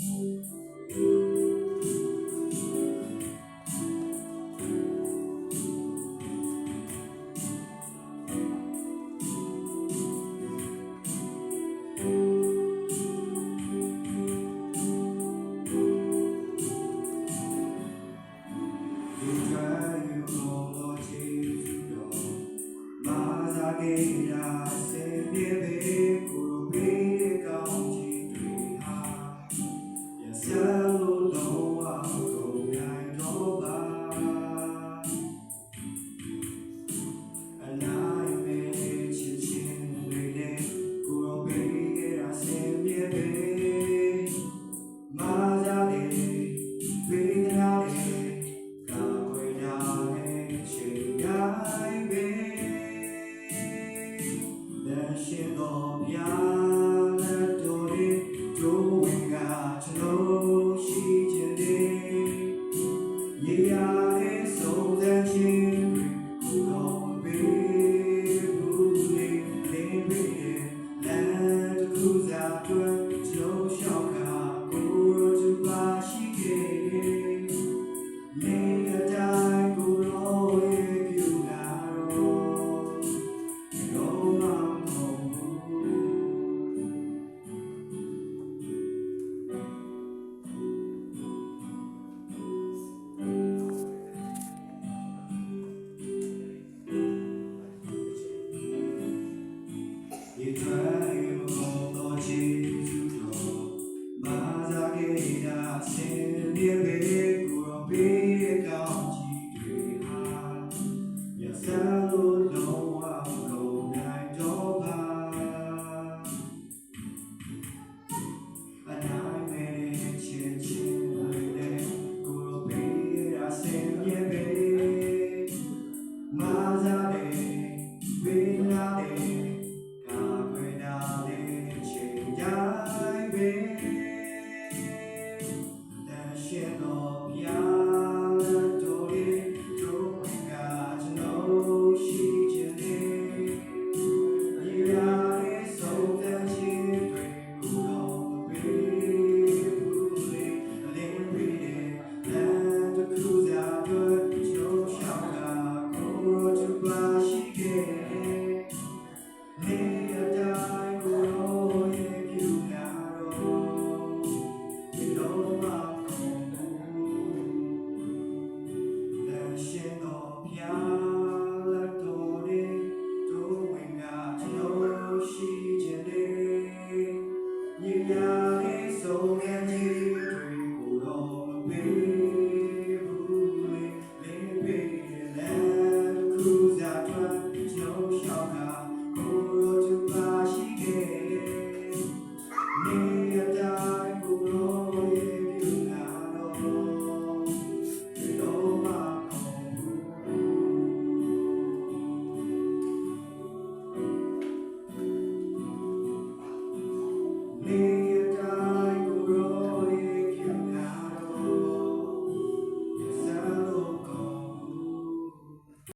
Maria. ရှင်သောဘုရားလက်တော်၏တို့ဝင်ကကျွန်တော်ရှိ 宣告平。